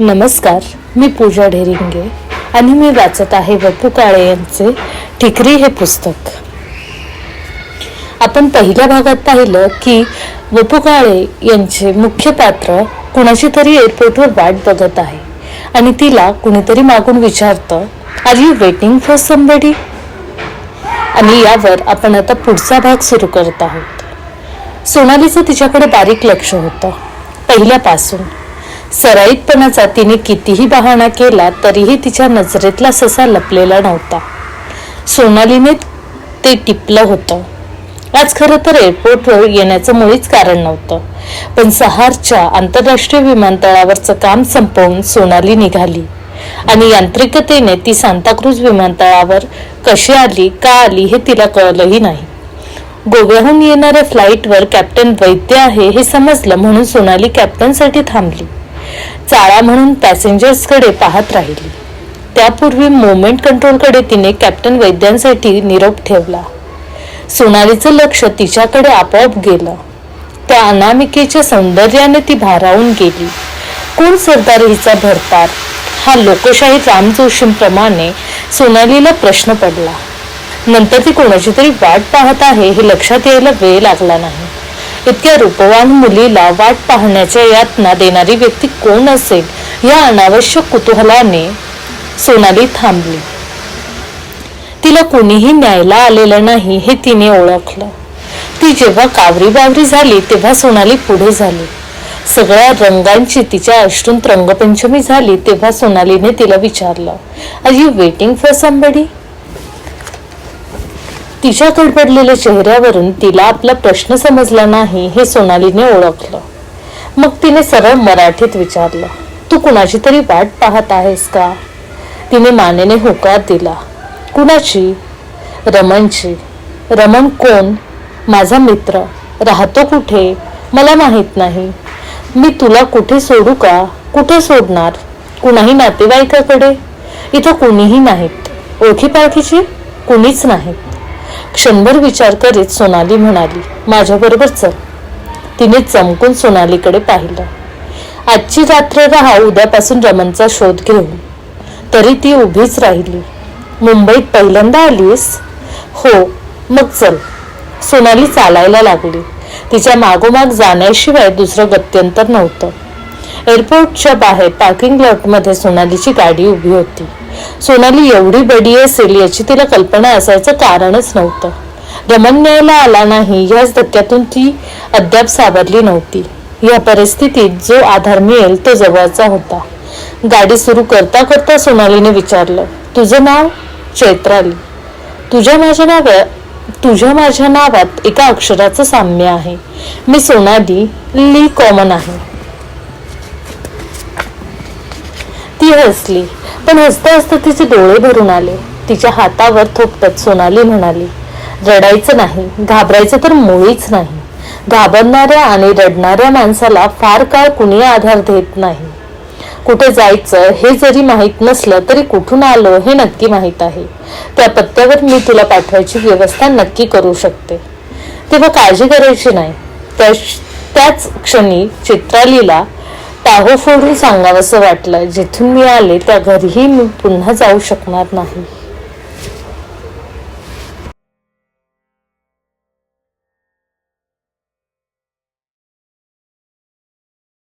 नमस्कार मी पूजा ढेरिंगे आणि मी वाचत आहे वपू काळे यांचे ठिकरी हे पुस्तक. आपण पहिल्या भागात पाहिलं की वपू काळे यांचे मुख्य पात्र कुणाची तरी एअरपोर्टवर वाट बघत आहे आणि तिला कुणीतरी मागून विचारतं are you waiting for somebody आणि यावर आपण आता पुढचा भाग सुरू करत आहोत. सोनालीचं तिच्याकडे बारीक लक्ष होतं पहिल्यापासून. सराईतपणाचा तिने कितीही बहाणा केला तरीही तिच्या नजरेतला ससा लपलेला नव्हता. सोनालीने ते टिपलं होतं. आज खरं तर एअरपोर्टवर येण्याचं मुळीच कारण नव्हतं. पण सहारच्या आंतरराष्ट्रीय विमानतळावरचं काम संपवून सोनाली निघाली. आणि यांत्रिकतेने ती सांताक्रूज विमानतळावर कशी आली का आली हे तिला कळलंही नाही. गोव्याहून येणाऱ्या फ्लाईटवर कॅप्टन वैद्य आहे हे समजलं म्हणून सोनाली कॅप्टनसाठी थांबली. चाळा म्हणून पॅसेंजर्सकडे पाहत राहिली. त्यापूर्वी मोमेंट कंट्रोलकडे तिने कॅप्टन वैद्यांसाठी निरोप ठेवला. सोनालीचं लक्ष तिच्याकडे आपोआप गेलं. त्या अनामिकेच्या सौंदर्याने ती भारावून गेली. कोण सरदार हिचा भरतार हा लोकशाही राम जोशींप्रमाणे सोनालीला प्रश्न पडला. नंतर ती कोणाची तरी वाट पाहत आहे हे लक्षात यायला वेळ लागला नाही. इतक्या रूपवान मुलीला वाट पाहण्याच्या यातना देणारी व्यक्ती कोण असेल या अनावश्यक कुतूहलाने सोनाली थांबली. तिला कोणीही न्यायला आलेलं नाही हे तिने ओळखलं. ती जेव्हा कावरी बावरी झाली तेव्हा सोनाली पुढे झाली. सगळ्या रंगांची तिच्या अश्रूंत रंगपंचमी झाली तेव्हा सोनालीने तिला विचारलं are you waiting for somebody तिच्या कडबडलेल्या चेहऱ्यावरून तिला आपला प्रश्न समजला नाही हे सोनालीने ओळखलं. मग तिने सरळ मराठीत विचारलं तू कुणाची तरी वाट पाहत आहेस का? तिने मानेने होकार दिला कुणाची? रमणची. रमण कोण? माझा मित्र. राहतो कुठे? मला माहीत नाही. मी तुला कुठे सोडू का? कुठे सोडणार? कुणाही नातेवाईकाकडे? इथं कुणीही नाहीत. ओळखीपाळखीची? कुणीच नाहीत. क्षणभर विचार करीत सोनाली म्हणाली माझ्याबरोबर चल. तिने चमकून सोनालीकडे पाहिलं. आजची रात्र राहा उद्यापासून रमणचा शोध घेऊ तरी ती उभीच राहिली. मुंबईत पहिल्यांदा आलीस? हो. मग चल. सोनाली चालायला लागली. तिच्या मागोमाग जाण्याशिवाय दुसरं गत्यंतर नव्हतं. एअरपोर्टच्या बाहेर पार्किंग लॉटमध्ये सोनालीची गाडी उभी होती. सोनाली एवढी बडी असेल याची तिला कल्पना असायचं कारणच नव्हतं. रमण न्यायला आला नाही याच धक्क्यातून ती अद्याप सावरली नव्हती. या परिस्थितीत जो आधार मिळेल तो जवळचा होता. गाडी सुरू करता करता सोनालीने विचारलं तुझं नाव? चैत्राली. तुझ्या माझ्या नाव तुझ्या माझ्या नावात एका अक्षराचं साम्य आहे. मी सोनाली ली कॉमन आहे. ती हसली. पण हसता हसता तिचे डोळे भरून आले. तिच्या हातावर थोपटत सोनाली म्हणाली रडायचं नाही घाबरायचं तर मुळीच नाही. घाबरणाऱ्या आणि रडणाऱ्या माणसाला फार काळ कुणी आधार देत नाही. कुठे जायचं हे जरी माहीत नसलं तरी कुठून आलो हे नक्की माहीत आहे. त्या पत्त्यावर मी तुला पाठवायची व्यवस्था नक्की करू शकते. तेव्हा काळजी करायची नाही. त्या त्याच क्षणी चित्रालीला टाहो सांगावंसं वाटलं जिथून मी आले त्या घरीही मी पुन्हा जाऊ शकणार नाही.